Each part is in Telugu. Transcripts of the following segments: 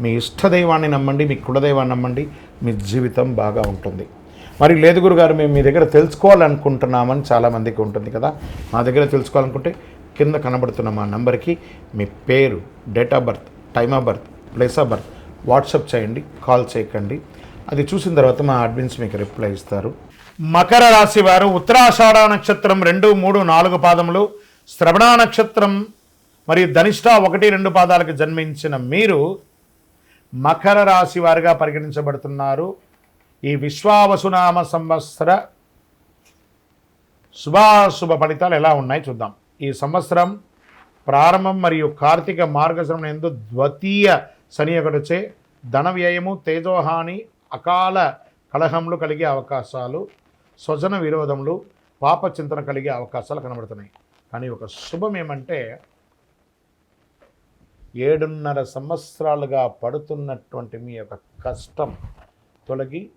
మీ ఇష్టదైవాన్ని నమ్మండి మీ కులదైవాన్ని నమ్మండి మీ జీవితం బాగా ఉంటుంది. మరి లేదు గురుగారు మేము మీ దగ్గర తెలుసుకోవాలనుకుంటున్నామని చాలామందికి ఉంటుంది కదా. మా దగ్గర తెలుసుకోవాలనుకుంటే కింద కనబడుతున్న మా నంబర్కి మీ పేరు date of birth time of birth place of birth WhatsApp చేయండి కాల్ చేయకండి. అది చూసిన తర్వాత మా అడ్మిన్స్ మీకు రిప్లై ఇస్తారు. మకర రాశి వారు ఉత్తరాషాఢ నక్షత్రం రెండు మూడు నాలుగు పాదములు శ్రవణ నక్షత్రం మరియు ధనిష్ట ఒకటి రెండు పాదాలకు జన్మించిన మీరు మకర రాశి వారిగా పరిగణించబడుతున్నారు. ఈ విశ్వావసునామ సంవత్సర శుభాశుభ ఫలితాలు ఎలా ఉన్నాయి చూద్దాం. ఈ సంవత్సరం ప్రారంభం మరియు కార్తీక మార్గశ్రమం ఎందు ద్వితీయ శని ఒకటిచే ధన వ్యయము తేజోహాని అకాల కలహములు కలిగే అవకాశాలు స్వజన విరోధములు పాప చింతన కలిగే అవకాశాలు కనబడుతున్నాయి. కానీ ఒక శుభం ఏమంటే ఏడున్నర సంవత్సరాలుగా పడుతున్నటువంటి మీ యొక్క కష్టం తొలగి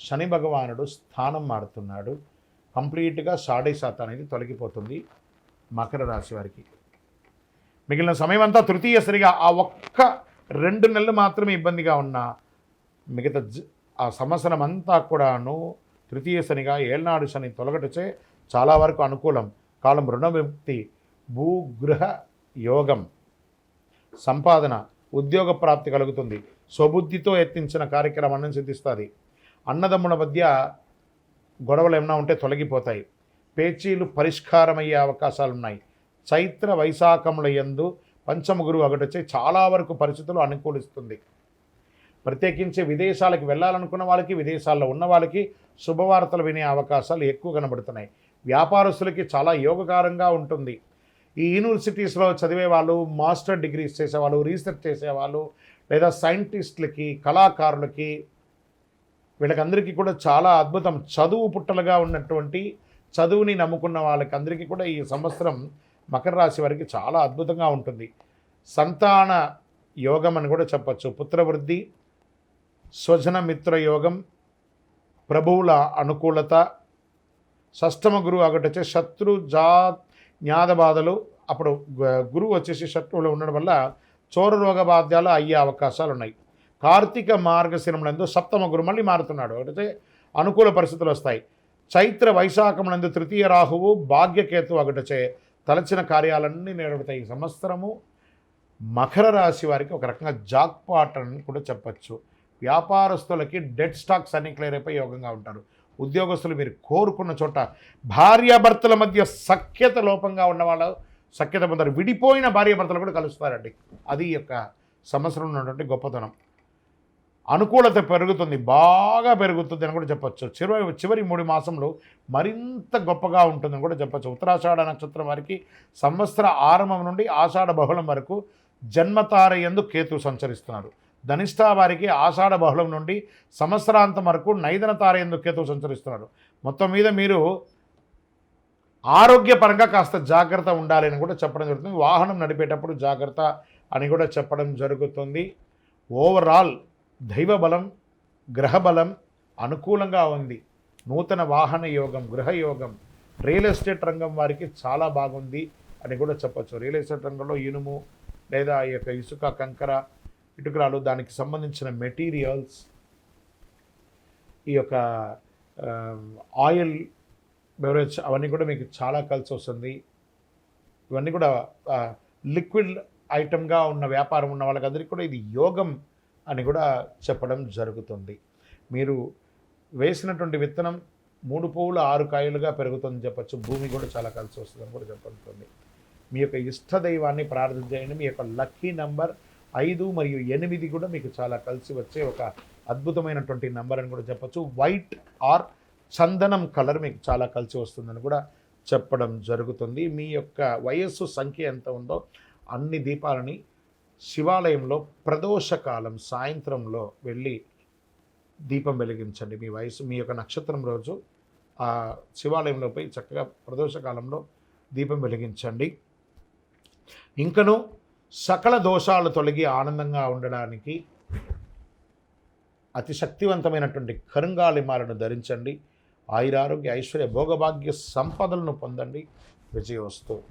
శని భగవానుడు స్థానం మారుతున్నాడు. కంప్లీట్గా సాడే శాతం అనేది తొలగిపోతుంది మకర రాశి వారికి. మిగిలిన సమయం అంతా తృతీయ సరిగా ఆ ఒక్క రెండు నెలలు మాత్రమే ఇబ్బందిగా ఉన్న మిగతా జ- ఆ సంవత్సరం అంతా కూడాను తృతీయ శనిగా ఏళ్నాడు శని తొలగటచే చాలా వరకు అనుకూలం. కాలం రుణ విముక్తి భూగృహ యోగం. సంపాదన ఉద్యోగ ప్రాప్తి కలుగుతుంది. స్వబుద్ధితో యత్నించిన కార్యక్రమాన్ని సిద్ధిస్తుంది. అన్నదమ్ముల మధ్య గొడవలు ఏమైనా ఉంటే తొలగిపోతాయి. పేచీలు పరిష్కారమయ్యే అవకాశాలు ఉన్నాయి చైత్ర వైశాఖముల యందు పంచమ గురువు ఒకటొచ్చి చాలా వరకు పరిస్థితులు అనుకూలిస్తుంది. ప్రత్యేకించి విదేశాలకు వెళ్ళాలనుకున్న వాళ్ళకి విదేశాల్లో ఉన్న వాళ్ళకి శుభవార్తలు వినే అవకాశాలు ఎక్కువ కనబడుతున్నాయి. వ్యాపారస్తులకి చాలా యోగకారంగా ఉంటుంది. ఈ యూనివర్సిటీస్లో చదివే వాళ్ళు మాస్టర్ డిగ్రీస్ చేసేవాళ్ళు రీసెర్చ్ చేసేవాళ్ళు లేదా సైంటిస్టులకి కళాకారులకి వీళ్ళకందరికీ కూడా చాలా అద్భుతం. చదువు పుట్టలుగా ఉన్నటువంటి చదువుని నమ్ముకున్న వాళ్ళకి అందరికీ కూడా ఈ సంవత్సరం మకర రాశి వారికి చాలా అద్భుతంగా ఉంటుంది. సంతాన యోగం అని కూడా చెప్పచ్చు. పుత్రవృద్ధి స్వజన మిత్ర యోగం ప్రభువుల అనుకూలత షష్టమ గురువు అగటచే శత్రు జాత్ జ్ఞాద బాధలు అప్పుడు గురువు వచ్చేసి శత్రువులు ఉండడం వల్ల చోర రోగ బాధ్యాలు అయ్యే అవకాశాలు ఉన్నాయి కార్తీక మార్గశిరమునందు సప్తమ గురు మళ్ళీ మారుతున్నాడు. అంటే అనుకూల పరిస్థితులు వస్తాయి. చైత్ర వైశాఖమునందు తృతీయ రాహువు భాగ్యకేతు ఒకటచే తలచిన కార్యాలన్నీ నెరవేరుతాయి. ఈ సంవత్సరము మకర రాశి వారికి ఒక రకంగా జాక్పాట్ అని కూడా చెప్పచ్చు. వ్యాపారస్తులకి డెడ్ స్టాక్స్ అన్ని క్లియర్ అయిపోయి యోగంగా ఉంటారు. ఉద్యోగస్తులు మీరు కోరుకున్న చోట భార్యాభర్తల మధ్య సఖ్యత లోపంగా ఉన్న వాళ్ళు సఖ్యత పొందారు. విడిపోయిన భార్యాభర్తలు కూడా కలుస్తారండి. అది యొక్క సంవత్సరం ఉన్నటువంటి గొప్పతనం. అనుకూలత పెరుగుతుంది బాగా పెరుగుతుంది అని కూడా చెప్పచ్చు. చివరి చివరి మూడు మాసంలో మరింత గొప్పగా ఉంటుందని కూడా చెప్పచ్చు. ఉత్తరాషాఢ నక్షత్రం వారికి సంవత్సర ఆరంభం నుండి ఆషాఢ బహుళం వరకు జన్మతార ఎందు కేతు సంచరిస్తున్నారు. ధనిష్టా వారికి ఆషాఢ బహుళం నుండి సంవత్సరాంతం వరకు నైదన తారేందు కేతువు సంచరిస్తున్నారు మొత్తం మీద మీరు ఆరోగ్యపరంగా కాస్త జాగ్రత్త ఉండాలి అని కూడా చెప్పడం జరుగుతుంది. వాహనం నడిపేటప్పుడు జాగ్రత్త అని కూడా చెప్పడం జరుగుతుంది. ఓవరాల్ దైవ బలం గ్రహ బలం అనుకూలంగా ఉంది. నూతన వాహన యోగం గృహ యోగం రియల్ ఎస్టేట్ రంగం వారికి చాలా బాగుంది అని కూడా చెప్పొచ్చు. రియల్ ఎస్టేట్ రంగంలో ఇనుము లేదా ఈ యొక్క ఇసుక కంకర ఇటుకరాలు దానికి సంబంధించిన మెటీరియల్స్ ఈ యొక్క ఆయిల్ బెవరేజ్ అవన్నీ కూడా మీకు చాలా కలిసి వస్తుంది. ఇవన్నీ కూడా లిక్విడ్ ఐటమ్గా ఉన్న వ్యాపారం ఉన్న వాళ్ళకందరికీ కూడా ఇది యోగం అని కూడా చెప్పడం జరుగుతుంది. మీరు వేసినటువంటి విత్తనం మూడు పువ్వులు ఆరు కాయలుగా పెరుగుతుందని చెప్పచ్చు. భూమి కూడా చాలా కలిసి వస్తుందని కూడా చెప్పబడుతుంది. మీ యొక్క ఇష్ట దైవాన్ని ప్రార్థించేయండి. మీ యొక్క లక్కీ నంబర్ ఐదు మరియు ఎనిమిది కూడా మీకు చాలా కలిసి వచ్చే ఒక అద్భుతమైనటువంటి నంబర్ అని కూడా చెప్పచ్చు. వైట్ ఆర్ చందనం కలర్ మీకు చాలా కలిసి వస్తుందని కూడా చెప్పడం జరుగుతుంది. మీ యొక్క వయస్సు సంఖ్య ఎంత ఉందో అన్ని దీపాలని శివాలయంలో ప్రదోషకాలం సాయంత్రంలో వెళ్ళి దీపం వెలిగించండి. మీ వయసు మీ యొక్క నక్షత్రం రోజు ఆ శివాలయంలో పోయి చక్కగా ప్రదోషకాలంలో దీపం వెలిగించండి. ఇంకను సకల దోషాలు తొలగి ఆనందంగా ఉండడానికి అతి శక్తివంతమైనటువంటి కరుంగాలిమాలను ధరించండి. ఆయురారోగ్య ఐశ్వర్య భోగభాగ్య సంపదలను పొందండి. విజయోస్తు